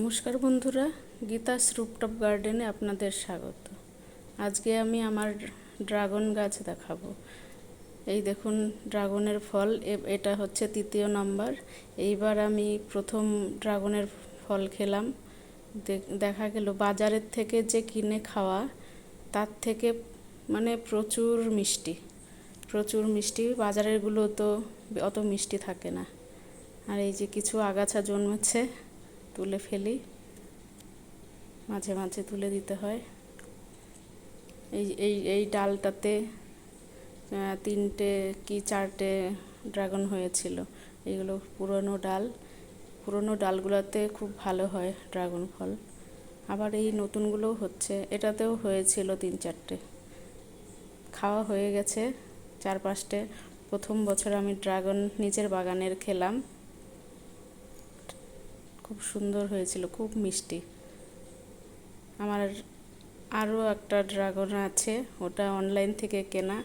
নমস্কার বন্ধুরা, গীতাস রুপটপ গার্ডেনে আপনাদের স্বাগত। আজকে আমি আমার ড্রাগন গাছ দেখাবো। এই দেখুন, ড্রাগনের ফল এটা হচ্ছে তৃতীয় নাম্বার। এইবার আমি প্রথম ড্রাগনের ফল খেলাম। দেখা গেল, বাজারের থেকে যে কিনে খাওয়া, তার থেকে মানে প্রচুর মিষ্টি। প্রচুর মিষ্টি, বাজারেরগুলো তো অত মিষ্টি থাকে না। আর এই যে কিছু আগাছা জন্মেছে তুলে ফেলি। মাঝে মাঝে তুলে দিতে হয়। এই এই এই ডালটাতে তিনটে কি চারটে ড্রাগন হয়েছিল। এইগুলো পুরনো ডাল। পুরনো ডালগুলোতে খুব ভালো হয় ড্রাগন ফল। আবার এই নতুনগুলোও হচ্ছে। এটাতেও হয়েছিল তিন চারটে। খাওয়া হয়ে গেছে। চার পাঁচটে। প্রথম বছর আমি ড্রাগন নিজের বাগানের খেলাম। খুব সুন্দর হয়েছিল খুব মিষ্টি। আমার আরও একটা ড্রাগন আছে ওটা অনলাইন থেকে কেনা।